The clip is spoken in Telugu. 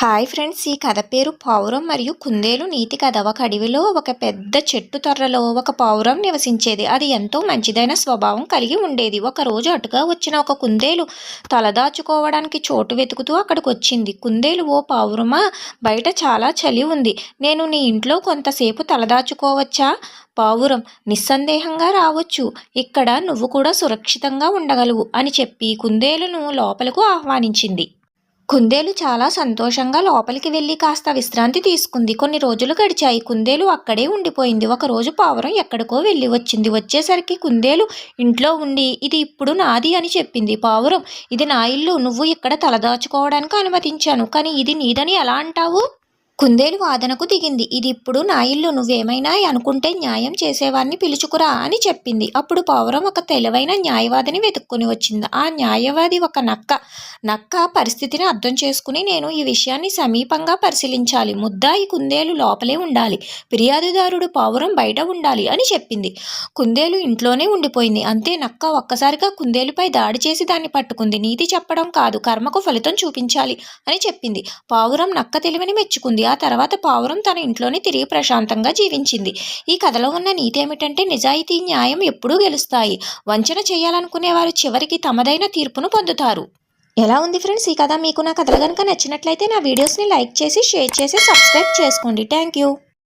హాయ్ ఫ్రెండ్స్ ఈ కథ పేరు పావురం మరియు కుందేలు నీతి కథ. ఒక అడవిలో ఒక పెద్ద చెట్టు తొర్రలో ఒక పావురం నివసించేది. అది ఎంతో మంచిదైన స్వభావం కలిగి ఉండేది. ఒక రోజు అటుగా వచ్చిన ఒక కుందేలు తలదాచుకోవడానికి చోటు వెతుకుతూ అక్కడికి వచ్చింది కుందేలు ఓ పావురమా బయట చాలా చలి ఉంది. నేను నీ ఇంట్లో కొంతసేపు తలదాచుకోవచ్చా పావురం నిస్సందేహంగా రావచ్చు. ఇక్కడ నువ్వు కూడా సురక్షితంగా ఉండగలవు అని చెప్పి కుందేలును లోపలకు ఆహ్వానించింది. కుందేలు చాలా సంతోషంగా లోపలికి వెళ్ళి కాస్త విశ్రాంతి తీసుకుంది. కొన్ని రోజులు గడిచాయి. కుందేలు అక్కడే ఉండిపోయింది. ఒక రోజు పావురం ఎక్కడికో వెళ్ళి వచ్చింది. వచ్చేసరికి కుందేలు ఇంట్లో ఉండి ఇది ఇప్పుడు నాది అని చెప్పింది. పావురం ఇది నా ఇల్లు. నువ్వు ఇక్కడ తలదాచుకోవడానికి అనుమతించాను. కానీ ఇది నీదని ఎలా అంటావు? కుందేలు వాదనకు దిగింది. ఇది ఇప్పుడు నా ఇల్లు నువ్వేమైనా అనుకుంటే న్యాయం చేసేవాడిని పిలుచుకురా అని చెప్పింది. అప్పుడు పావురం ఒక తెలివైన న్యాయవాదిని వెతుక్కుని వచ్చింది. ఆ న్యాయవాది ఒక నక్క. నక్క పరిస్థితిని అర్థం చేసుకుని నేను ఈ విషయాన్ని సమీపంగా పరిశీలించాలి. ముద్దాయి కుందేలు లోపలే ఉండాలి. ఫిర్యాదుదారుడు పావురం బయట ఉండాలి అని చెప్పింది. కుందేలు ఇంట్లోనే ఉండిపోయింది. అంతే నక్క ఒక్కసారిగా కుందేలుపై దాడి చేసి దాన్ని పట్టుకుంది. నీతి చెప్పడం కాదు. కర్మకు ఫలితం చూపించాలి అని చెప్పింది. పావురం నక్క తెలివిని మెచ్చుకుంది. ఆ తర్వాత పావురం తన ఇంట్లోనే తిరిగి ప్రశాంతంగా జీవించింది. ఈ కథలో ఉన్న నీతి ఏమిటంటే నిజాయితీ న్యాయం ఎప్పుడూ గెలుస్తాయి. వంచన చేయాలనుకునే వారు చివరికి తమదైన తీర్పును పొందుతారు. ఎలా ఉంది ఫ్రెండ్స్? ఈ కథ మీకు నా కథలు కనుక నచ్చినట్లయితే నా వీడియోస్ని లైక్ చేసి షేర్ చేసి సబ్స్క్రైబ్ చేసుకోండి. Thank you.